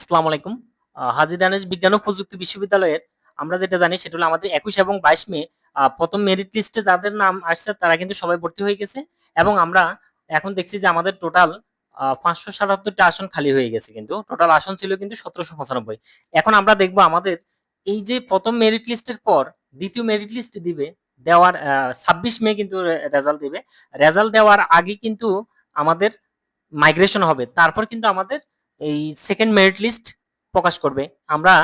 আসসালামু আলাইকুম। হাজী দানেশ বিজ্ঞান ও প্রযুক্তি বিশ্ববিদ্যালয়ের, আমরা যেটা জানি সেটা হলো আমাদের একুশ এবং বাইশ মে প্রথম মেরিট লিস্টে যাদের নাম আসছে তারা কিন্তু সবাই ভর্তি হয়ে গেছে এবং আমরা এখন দেখছি যে আমাদের টোটাল পাঁচশো সাতাত্তরটা আসন খালি হয়ে গেছে কিন্তু। টোটাল আসন ছিল কিন্তু সতেরোশো পঁচানব্বই। এখন আমরা দেখব আমাদের এই যে প্রথম মেরিট লিস্টের পর দ্বিতীয় মেরিট লিস্ট দিবে, দেওয়ার ছাব্বিশ মে কিন্তু রেজাল্ট দিবে। রেজাল্ট দেওয়ার আগে কিন্তু আমাদের মাইগ্রেশন হবে। তারপর কিন্তু আমাদের এই সেকেন্ড মেরিট লিস্ট প্রকাশ করবে। আমরা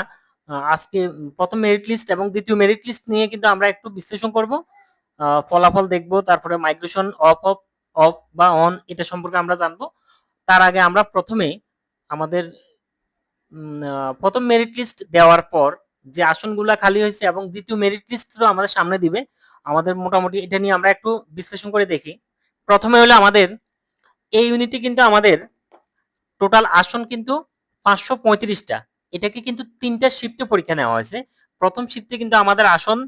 আজকে প্রথম মেরিট লিস্ট এবং দ্বিতীয় মেরিট লিস্ট নিয়ে কিন্তু আমরা একটু বিশ্লেষণ করব। ফলাফল দেখব, তারপরে মাইগ্রেশন অফ অফ অফ বা অন এটা সম্পর্কে আমরা জানব। তার আগে আমরা প্রথমে আমাদের প্রথম মেরিট লিস্ট দেওয়ার পর যে আসনগুলো খালি হয়েছে এবং দ্বিতীয় মেরিট লিস্ট তো আমাদের সামনে দিবে, আমাদের মোটামুটি এটা নিয়ে আমরা একটু বিশ্লেষণ করে দেখি। প্রথমে হলো আমাদের, এই ইউনিটে কিন্তু আমাদের টোটাল আসন কিন্তু পাঁচশো পঁয়ত্রিশটা। এটাকে কিন্তু তিনটা শিফটে পরীক্ষা নেওয়া হয়েছে। প্রথম শিফটে কিন্তু আমাদের আসন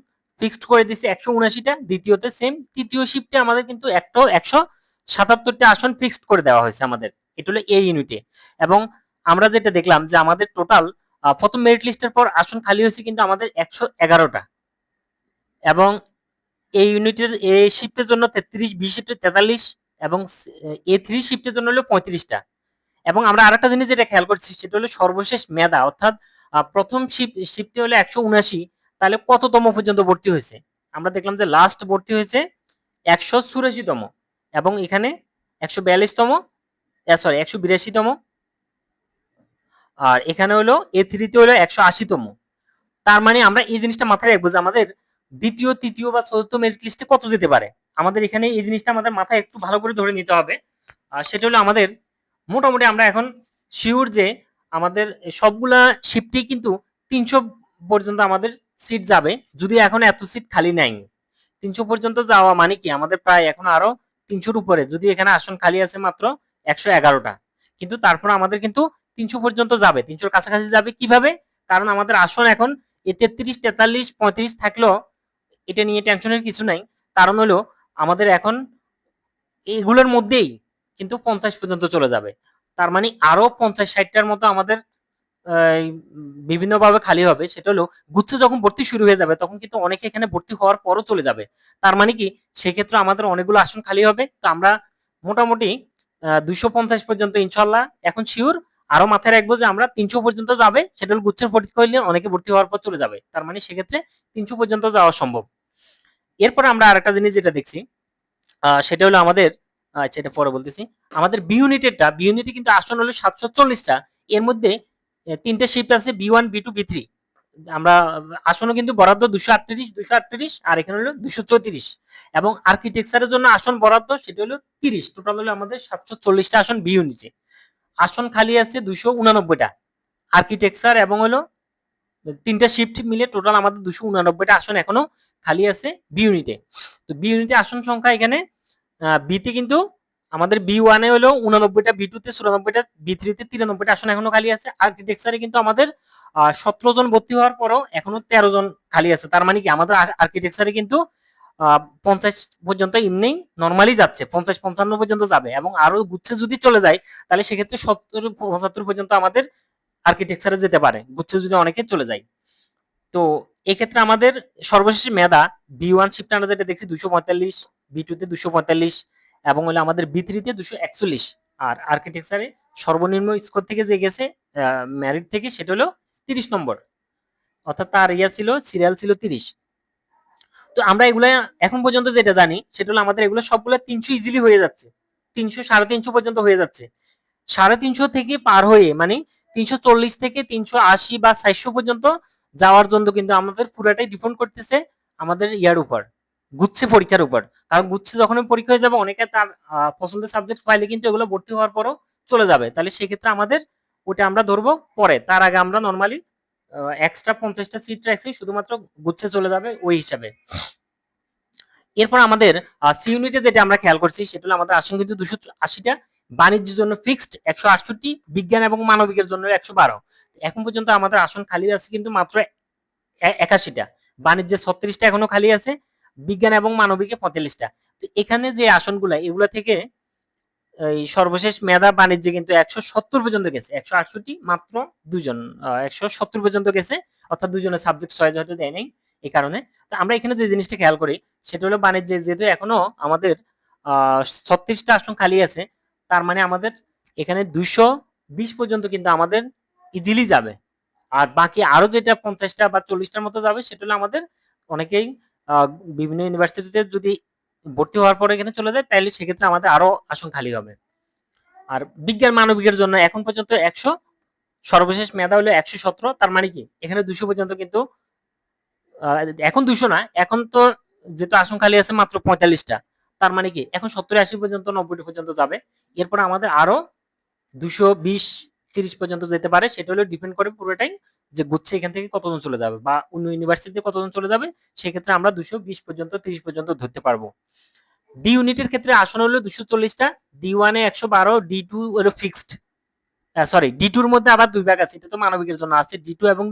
ফিক্সড করে দিচ্ছে একশো উনাশিটা দ্বিতীয়তে সেম তৃতীয় শিফটে আমাদের কিন্তু একটা একশো সাতাত্তরটা আসন ফিক্সড করে দেওয়া হয়েছে আমাদের। এটা হলো এই ইউনিটে এবং আমরা যেটা দেখলাম যে আমাদের টোটাল প্রথম মেরিট লিস্টের পর আসন খালি হয়েছে কিন্তু আমাদের একশো এগারোটা। এবং এই ইউনিটের এ শিফটের জন্য তেত্রিশ বি শিফটে তেতাল্লিশ এবং এ থ্রি শিফটের জন্য হলো পঁয়ত্রিশটা। এবং আমরা আরেকটা জিনিস যেটা খেয়াল করছি, সেটা হলো সর্বশেষ মেধা, অর্থাৎ প্রথম শিফটে হলো একশো উনাশি তাহলে কততম পর্যন্ত ভর্তি হয়েছে? আমরা দেখলাম যে লাস্ট ভর্তি হয়েছে একশো চুরাশিতম এবং এখানে একশো বিয়াল্লিশতম সরি একশো বিরাশিতম। আর এখানে হলো এ থ্রিতে হলো একশো আশিতম। তার মানে আমরা এই জিনিসটা মাথায় রাখব যে আমাদের দ্বিতীয়, তৃতীয় বা চতুর্থ মেরিট লিস্টে কত যেতে পারে? আমাদের এখানে এই জিনিসটা আমাদের মাথায় একটু ভালো করে ধরে নিতে হবে। আর সেটা হলো আমাদের মোটামুটি আমরা এখন শিওর যে আমাদের সবগুলা শিফটেই কিন্তু তিনশো পর্যন্ত আমাদের সিট যাবে। যদি এখন এত সিট খালি নাই, তিনশো পর্যন্ত যাওয়া মানে কি? আমাদের প্রায় এখন আরও তিনশোর উপরে। যদি এখানে আসন খালি আছে মাত্র একশো এগারোটা। কিন্তু তারপর আমাদের কিন্তু তিনশো পর্যন্ত যাবে। তিনশোর কাছাকাছি যাবে কীভাবে? কারণ আমাদের আসন এখন এ তেত্রিশ, তেতাল্লিশ, পঁয়ত্রিশ থাকলেও এটা নিয়ে টেনশনের কিছু নাই। কারণ হলো আমাদের এখন এগুলোর মধ্যেই কিন্তু পঞ্চাশ পর্যন্ত চলে যাবে। তার মানে আরও পঞ্চাশ ষাটটার মতো আমাদের বিভিন্নভাবে খালি হবে। সেটা হলো, গুচ্ছ যখন ভর্তি শুরু হয়ে যাবে, তখন কিন্তু অনেকে এখানে ভর্তি হওয়ার পরও চলে যাবে। তার মানে কি, সেক্ষেত্রে আমাদের অনেকগুলো আসন খালি হবে। তো আমরা মোটামুটি দুইশো পঞ্চাশ পর্যন্ত ইনশাল্লাহ, এখন শিওর আরও মাথায় রাখব যে আমরা তিনশো পর্যন্ত যাবে। সেটা হলো গুচ্ছের ভর্তি করলে অনেকে ভর্তি হওয়ার পর চলে যাবে। তার মানে সেক্ষেত্রে তিনশো পর্যন্ত যাওয়া সম্ভব। এরপরে আমরা আরেকটা জিনিস যেটা দেখছি সেটা হলো আমাদের আচ্ছা এটা পরে বলতেছি। আমাদের বি ইউনিটেরটা বি ইউনিটে কিন্তু আসন হলো সাতশো চল্লিশটা। এর মধ্যে তিনটে শিফট আছে B one B two B three আমরা, আসনও কিন্তু বরাদ্দ দুশো আটত্রিশ দুশো আটত্রিশ, আর এখানে হলো দুশো চৌত্রিশ। এবং আর্কিটেকচারের জন্য আসন বরাদ্দ, সেটা হলো তিরিশ। টোটাল হলো আমাদের সাতশো চল্লিশটা আসন বি ইউনিটে আসন খালি আছে দুশো উনানব্বইটা। আর্কিটেকচার এবং হলো তিনটা শিফট মিলে টোটাল আমাদের দুশো উনানব্বইটা আসন এখনও খালি আছে বি ইউনিটে তো বি ইউনিটে আসন সংখ্যা এখানে বিতে কিন্তু আমাদের বি ওয়ানে হলো উনানব্বইটা বি টুতে চুরানব্বইটা বি থ্রিতে তিরানব্বইটা, আসন এখনও খালি আছে। আর্কিটেকচারে কিন্তু আমাদের সতেরো জন ভর্তি হওয়ার পরও এখনও তেরো জন খালি আছে। তার মানে কি আমাদের আর্কিটেকচারে কিন্তু পঞ্চাশ পর্যন্ত এমনি নর্মালি যাচ্ছে। পঞ্চাশ, পঞ্চান্ন পর্যন্ত যাবে। এবং আরও গুচ্ছে যদি চলে যায়, তাহলে সেক্ষেত্রে সত্তর, পঁচাত্তর পর্যন্ত আমাদের আর্কিটেকচারে যেতে পারে। গুচ্ছে যদি অনেকে চলে যায়। তো এক্ষেত্রে আমাদের সর্বশেষ মেধা বি ওয়ান শিফট আমরা যেটা দেখছি দুশো পঁয়তাল্লিশ বি টুতে দুশো পঁয়তাল্লিশ এবং হলো আমাদের বি দুশো একচল্লিশ। আর আর্কিটেকচারে সর্বনিম্ন স্কোর থেকে যে গেছে ম্যারিট থেকে সেটা হলো তিরিশ নম্বর। অর্থাৎ তার ইয়া ছিল সিরিয়াল ছিল তিরিশ। তো আমরা এগুলো এখন পর্যন্ত যেটা জানি, সেটা হলো আমাদের এগুলো সবগুলো তিনশো ইজিলি হয়ে যাচ্ছে। তিনশো, সাড়ে তিনশো পর্যন্ত হয়ে যাচ্ছে। সাড়ে তিনশো থেকে পার হয়ে মানে তিনশো চল্লিশ থেকে তিনশো আশি বা চারশো পর্যন্ত যাওয়ার জন্য কিন্তু আমাদের পুরাটাই ডিপেন্ড করতেছে আমাদের ইয়ার উপর। গুচ্ছে পরীক্ষার উপর। কারণ গুচ্ছে যখন পরীক্ষা হয়ে যাবে, অনেকে তার পছন্দের সাবজেক্ট পাইলে কিন্তু এগুলো ভর্তি হওয়ার পরও চলে যাবে। তাহলে সেক্ষেত্রে আমাদের ওটা আমরা ধরবো পরে। তার আগে আমরা নর্মালি এক্সট্রা পঞ্চাশটা সিট রাখছি, শুধুমাত্র গুচ্ছে চলে যাবে ওই হিসাবে। এরপর আমাদের সি ইউনিটে যেটা আমরা খেয়াল করছি, সেটা হলো আমাদের আসন কিন্তু দুশো আশিটা। বাণিজ্যের জন্য ফিক্সড একশো আটষট্টি, বিজ্ঞান এবং মানবিকের জন্য একশো বারো। এখন পর্যন্ত আমাদের আসন খালি আছে কিন্তু মাত্র একাশিটা। বাণিজ্যে ছত্রিশটা এখনও খালি আছে। বিজ্ঞান এবং মানবিকে পঁয়তাল্লিশটা। তো এখানে যে আসনগুলো, এগুলা থেকে এই সর্বশেষ মেধা বাণিজ্যে কিন্তু একশো সত্তর পর্যন্ত গেছে। একশো আটষট্টি মাত্র দুজন একশো সত্তর পর্যন্ত গেছে, অর্থাৎ দুজনের সাবজেক্ট চয়েস হয়তো দেয় নাই, এই কারণে। তো আমরা এখানে যে জিনিসটা খেয়াল করি, সেটা হলো বাণিজ্যে যেহেতু এখনও আমাদের, আহ, ছত্রিশটা আসন খালি আছে, তার মানে আমাদের এখানে দুইশো বিশ পর্যন্ত কিন্তু আমাদের ইজিলি যাবে। আর বাকি আরও যেটা পঞ্চাশটা বা চল্লিশটার মতো যাবে, সেটা হলো আমাদের অনেকেই বিভিন্ন ইউনিভার্সিটিতে যদি ভর্তি হওয়ার পরে এখানে চলে যায় তাহলে সেক্ষেত্রে আমাদের আরও আসন খালি হবে। আর বিজ্ঞান মানবিকের জন্য এখন পর্যন্ত একশো, সর্বশেষ মেধা হলো একশো সতেরো, তার মানে কি? এখানে দুশো পর্যন্ত কিন্তু এখন দুশো না, এখন তো যেহেতু আসন খালি আছে মাত্র পঁয়তাল্লিশটা, তার মানে কি? এখন সত্তর আশি পর্যন্ত নব্বই পর্যন্ত যাবে। এরপর আমাদের আরও দুশো বিশ, তিরিশ পর্যন্ত যেতে পারে, সেটা হলো ডিপেন্ড করে পুরোটাই যে গুচ্ছে এখান থেকে কতজন চলে যাবে বা অন্য ইউনিভার্সিটিতে কতজন চলে যাবে, সেক্ষেত্রে আমরা দুশো বিশ পর্যন্ত, তিরিশ পর্যন্ত ধরতে পারব। ডি ইউনিটের ক্ষেত্রে আসন হলো দুশো চল্লিশটা ডি ওয়ানে একশো বারো ডি টু হলো ফিক্সড সরি ডি টুর মধ্যে আবার দুই ভাগ আছে, এটা তো মানবিকের জন্য আছে। ডি টু এবং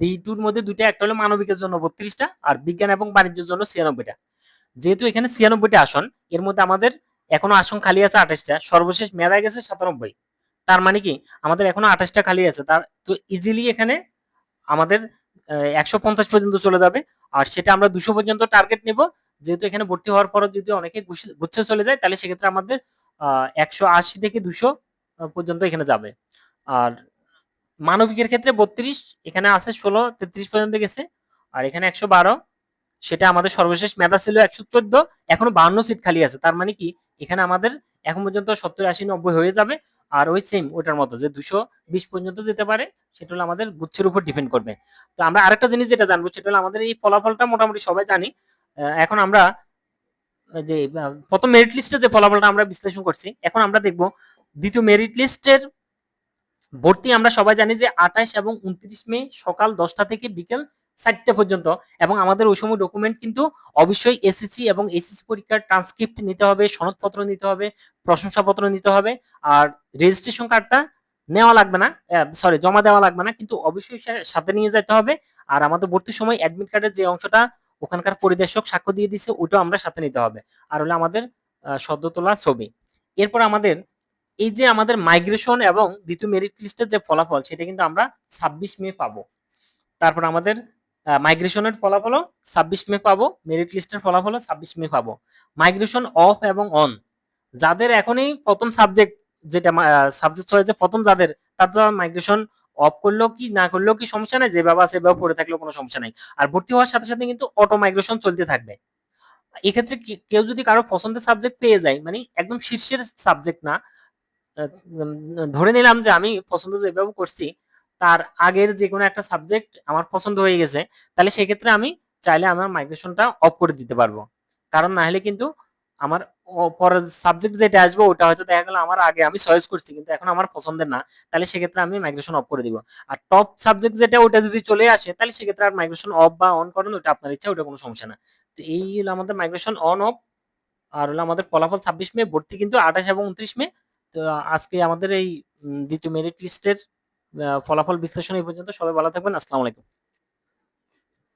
ডি টুর মধ্যে দুইটা, একটা হলো মানবিকের জন্য বত্রিশটা, আর বিজ্ঞান এবং বাণিজ্যের জন্য ছিয়ানব্বইটা। যেহেতু এখানে ছিয়ানব্বইটা আসন, এর মধ্যে আমাদের এখনও আসন খালি আছে আঠাশটা, সর্বশেষ মেধা গেছে সাতানব্বই। তার মানে কি? আমাদের এখনও আঠাশটা খালি আছে। তার তো ইজিলি এখানে আমাদের একশো পঞ্চাশ পর্যন্ত চলে যাবে। আর সেটা আমরা দুশো পর্যন্ত টার্গেট নিব। যেহেতু এখানে ভর্তি হওয়ার পর যদি অনেকে গুছ- গুচ্ছে চলে যায়, তাহলে সেক্ষেত্রে আমাদের একশো আশি থেকে দুশো পর্যন্ত এখানে যাবে। আর মানবিকের ক্ষেত্রে বত্রিশ, এখানে আছে ষোলো, তেত্রিশ পর্যন্ত গেছে। আর এখানে একশো বারো, সেটা আমাদের সর্বশেষ মেধা ছিল একশো চোদ্দ, এখনও বান্ন সিট খালি আছে। তার মানে কি? এখানে আমাদের এখন পর্যন্ত সত্তর আশি নব্বই হয়ে যাবে। আর ওই সেম ওটার মতো যে দুশো বিশ পর্যন্ত যেতে পারে, সেটা হলো আমাদের গুচ্ছের উপর ডিপেন্ড করবে। তো আমরা আরেকটা জিনিস যেটা জানব, সেটা হলো আমাদের এই ফলাফলটা মোটামুটি সবাই জানি। এখন আমরা যে প্রথম মেরিট লিস্টে যে ফলাফলটা আমরা বিশ্লেষণ করছি, এখন আমরা দেখব দ্বিতীয় মেরিট লিস্টের ভর্তি আমরা সবাই জানি যে আঠাশ এবং উনত্রিশ মে সকাল দশটা থেকে বিকেল চারটে পর্যন্ত। এবং আমাদের ওই সময় ডকুমেন্ট কিন্তু অবশ্যই এসএসসি এবং এসএসসি পরীক্ষার ট্রান্সক্রিপ্ট নিতে হবে, সনদপত্র নিতে হবে, প্রশংসাপত্র নিতে হবে, আর রেজিস্ট্রেশন কার্ডটা নেওয়া লাগবে না সরি জমা দেওয়া লাগবে না, কিন্তু অবশ্যই সাথে নিয়ে যেতে হবে। আর আমাদের ভর্তির সময় অ্যাডমিট কার্ডের যে অংশটা ওখানকার পরিদর্শক সাক্ষ্য দিয়ে দিছে ওটাও আমরা সাথে নিতে হবে। আর হলো আমাদের সদ্য তোলা ছবি। এরপর আমাদের এই যে আমাদের মাইগ্রেশন এবং দ্বিতীয় মেরিট লিস্টের যে ফলাফল, সেটা কিন্তু আমরা ছাব্বিশ মে পাবো। তারপর আমাদের মাইগ্রেশনের ফলাফল ছাব্বিশ মে পাবো মেরিট লিস্টের ফলাফল ছাব্বিশ মে পাবো। মাইগ্রেশন অফ এবং অন যাদের এখনই প্রথম সাবজেক্ট যেটা সাবজেক্ট হয়েছে প্রথম যাদের তাদের মাইগ্রেশন অফ করলেও কি, না করলেও কি সমস্যা নাই যেভাবে আছে সেভাবে পড়ে থাকলেও কোনো সমস্যা নাই। আর ভর্তি হওয়ার সাথে সাথে কিন্তু অটো মাইগ্রেশন চলতে থাকবে। এক্ষেত্রে কেউ যদি কারও পছন্দের সাবজেক্ট পেয়ে যায় মানে একদম শীর্ষের সাবজেক্ট না ধরে নিলাম যে আমি পছন্দ যেভাবে করছি তার আগের যে কোনো একটা সাবজেক্ট আমার পছন্দ হয়ে গেছে, তাহলে সেক্ষেত্রে আমি চাইলে আমার মাইগ্রেশনটা অফ করে দিতে পারব। কারণ না হলে কিন্তু আমার পরের সাবজেক্ট যেটা আসবে, ওটা হয়তো দেখা গেল আমার আগে আমি চয়েস করছি, কিন্তু এখন আমার পছন্দের না, তাহলে সেক্ষেত্রে আমি মাইগ্রেশন অফ করে দিব। আর টপ সাবজেক্ট যেটা, ওটা যদি চলে আসে, তাহলে সেক্ষেত্রে আর মাইগ্রেশন অফ বা অন করেন ওটা আপনার ইচ্ছা, ওটা কোনো সমস্যা না। তো এই হলো আমাদের মাইগ্রেশন অন অফ আর হলো আমাদের ফলাফল ছাব্বিশ মে, ভর্তি কিন্তু আঠাশ এবং উনত্রিশ মে। তো আজকে আমাদের এই দ্বিতীয় মেরিট লিস্টের ফলাফল বিশ্লেষণ এই পর্যন্ত। সবাই ভালো থাকবেন। আসসালামু আলাইকুম।